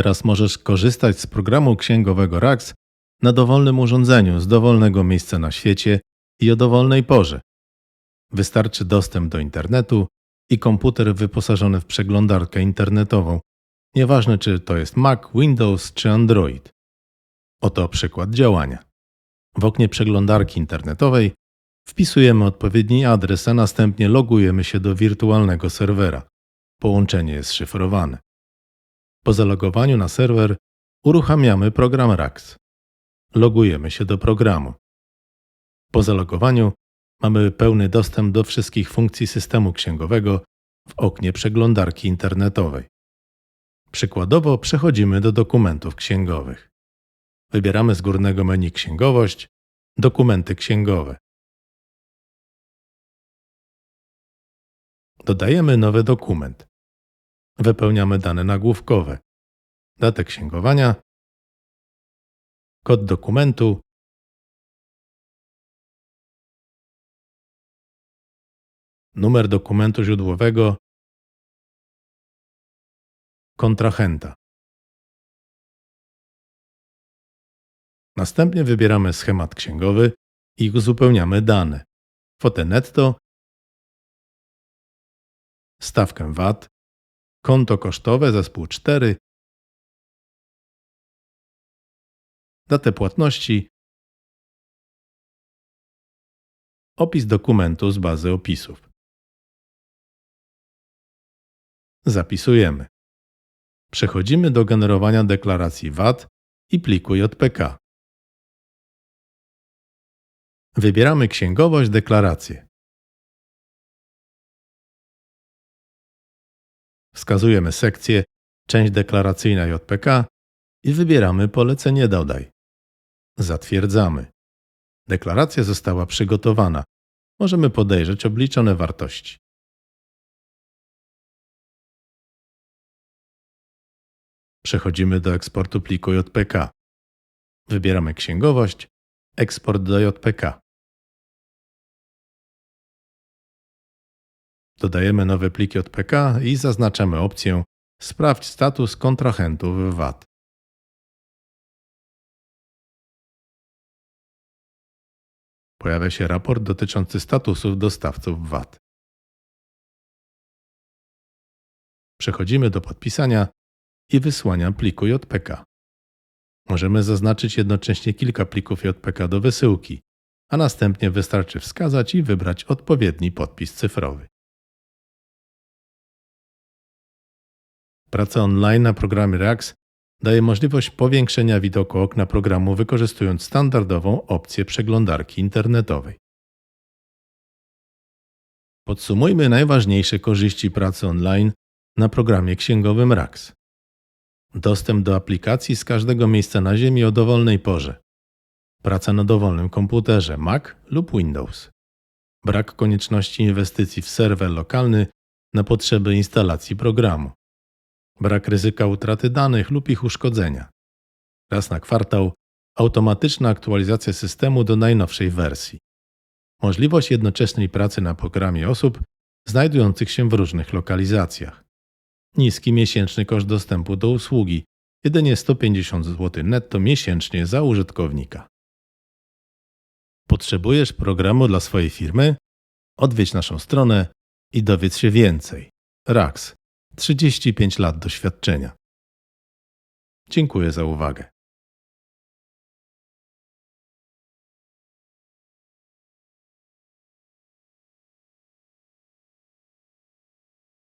Teraz możesz korzystać z programu księgowego RAX na dowolnym urządzeniu z dowolnego miejsca na świecie i o dowolnej porze. Wystarczy dostęp do internetu i komputer wyposażony w przeglądarkę internetową, nieważne czy to jest Mac, Windows czy Android. Oto przykład działania. W oknie przeglądarki internetowej wpisujemy odpowiedni adres, a następnie logujemy się do wirtualnego serwera. Połączenie jest szyfrowane. Po zalogowaniu na serwer uruchamiamy program RAX. Logujemy się do programu. Po zalogowaniu mamy pełny dostęp do wszystkich funkcji systemu księgowego w oknie przeglądarki internetowej. Przykładowo przechodzimy do dokumentów księgowych. Wybieramy z górnego menu Księgowość, Dokumenty księgowe. Dodajemy nowy dokument. Wypełniamy dane nagłówkowe, datę księgowania, kod dokumentu, numer dokumentu źródłowego, kontrahenta. Następnie wybieramy schemat księgowy i uzupełniamy dane. Kwotę netto, stawkę VAT, konto kosztowe zespół 4, datę płatności, opis dokumentu z bazy opisów. Zapisujemy. Przechodzimy do generowania deklaracji VAT i pliku JPK. Wybieramy księgowość deklarację. Wskazujemy sekcję Część deklaracyjna JPK i wybieramy polecenie Dodaj. Zatwierdzamy. Deklaracja została przygotowana. Możemy podejrzeć obliczone wartości. Przechodzimy do eksportu pliku JPK. Wybieramy księgowość, eksport do JPK. Dodajemy nowy plik JPK i zaznaczamy opcję Sprawdź status kontrahentów VAT. Pojawia się raport dotyczący statusów dostawców VAT. Przechodzimy do podpisania i wysłania pliku JPK. Możemy zaznaczyć jednocześnie kilka plików JPK do wysyłki, a następnie wystarczy wskazać i wybrać odpowiedni podpis cyfrowy. Praca online na programie RAX daje możliwość powiększenia widoku okna programu wykorzystując standardową opcję przeglądarki internetowej. Podsumujmy najważniejsze korzyści pracy online na programie księgowym RAX. Dostęp do aplikacji z każdego miejsca na Ziemi o dowolnej porze. Praca na dowolnym komputerze Mac lub Windows. Brak konieczności inwestycji w serwer lokalny na potrzeby instalacji programu. Brak ryzyka utraty danych lub ich uszkodzenia. Raz na kwartał automatyczna aktualizacja systemu do najnowszej wersji. Możliwość jednoczesnej pracy na programie osób znajdujących się w różnych lokalizacjach niski miesięczny koszt dostępu do usługi, jedynie 150 zł netto miesięcznie za użytkownika. Potrzebujesz programu dla swojej firmy? Odwiedź naszą stronę i dowiedz się więcej. RAX 35 lat doświadczenia. Dziękuję za uwagę.